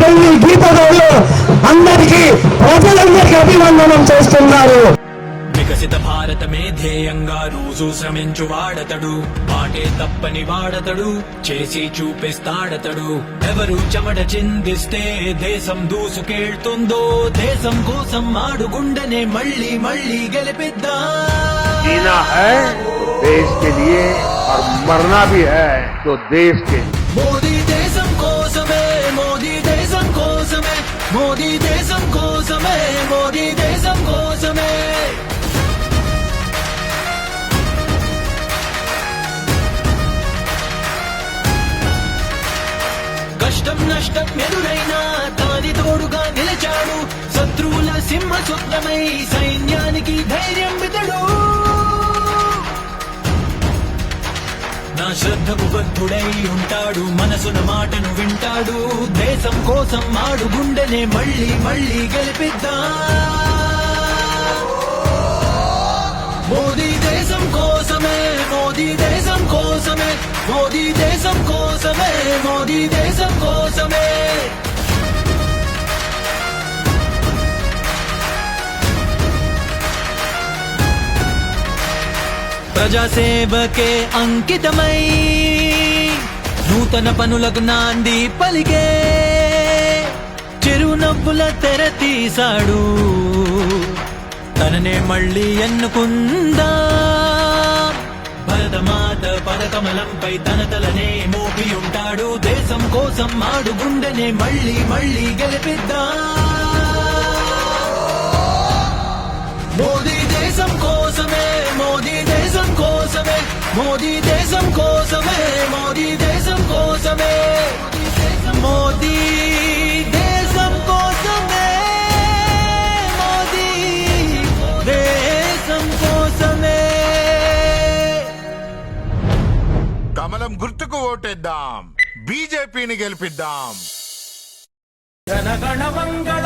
పెళ్లి గీతగాళ్ళు అందరికీ ప్రజలందరికీ అభివందనం చేస్తున్నారు వికసిత భారతమే ధ్యేయంగా రోజు శ్రమించు వాడతడు మాటే తప్పని వాడతడు చేసి చూపిస్తాడతడు ఎవరు చెమట చిందిస్తే దేశం దూసుకెళ్తుందో దేశం కోసం ఆడుగుండనే మళ్ళీ మళ్ళీ గెలిపిద్దా जीना है तो देश के लिए और मरना भी है तो देश के लिए మోదీ దేశం కోసమే మోదీ దేశం కోసమే. కష్టం నష్టం ఎదురైనా తాని తోడుగా నిలిచాడు. శత్రువుల సింహ సొంతమై సైన్యానికి ధైర్యం వితడు నా శ్రద్ధకు బద్ధుడై ఉంటాడు మనసున మాటను వింటాడు. దేశం కోసం ఆడు గుండెనే మళ్ళీ మళ్ళీ గెలిపిద్దా. మోదీ దేశం కోసమే మోదీ దేశం కోసమే మోదీ దేశం కోసమే మోదీ దేశం కోసమే. ప్రజాసేవకే అంకితమై నూతన పనులకు నాంది పలికే చిరునవ్వుల తెర తీశాడు. తననే మళ్ళీ ఎన్నుకుందా? భరతమాత పదకమలంపై తన తలనే మోపి ఉంటాడు. దేశం కోసం ఆడు గుండెనే మళ్ళీ మళ్ళీ గెలిపిద్దా? మోదీ దేశం కోసమే మోదీ దేశం కోసమే మోదీ దేశం కోసమే మోదీ దేశం కోసమే. మోదీ దేశం కోసమే మోదీ దేశం కోసమే. కమలం గుర్తుకు ఓటేద్దాం. బీజేపీని గెలిపిద్దాం. జనగణ మంగళ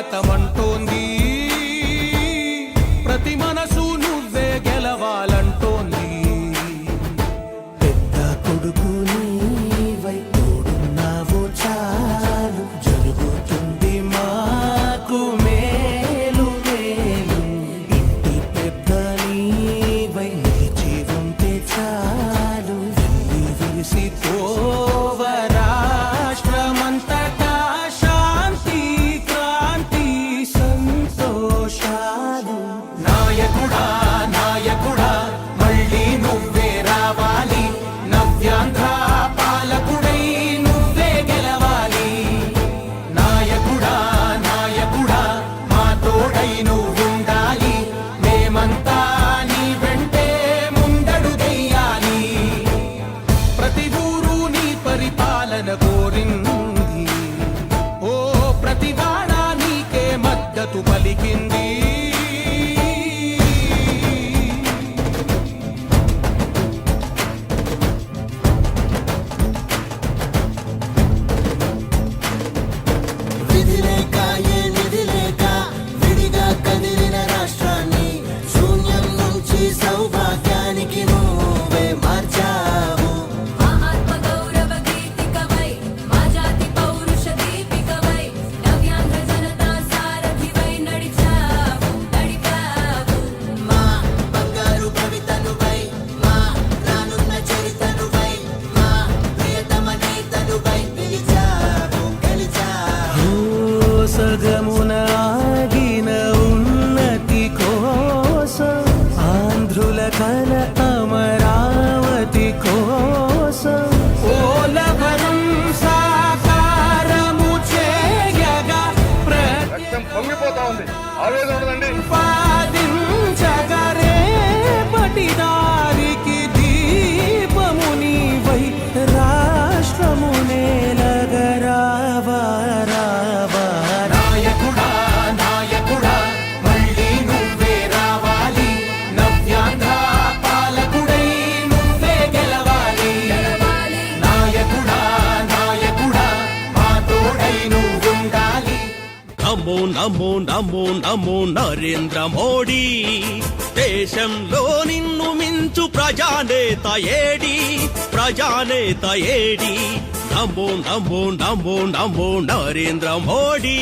Gata మద్దతు పలికింది నమో నమో నమో నరేంద్ర మోడీ దేశంలో నిన్ను మించు ప్రజానేత ఏడి ప్రజానేత ఏడి నమో నమో నమో నమో నరేంద్ర మోడీ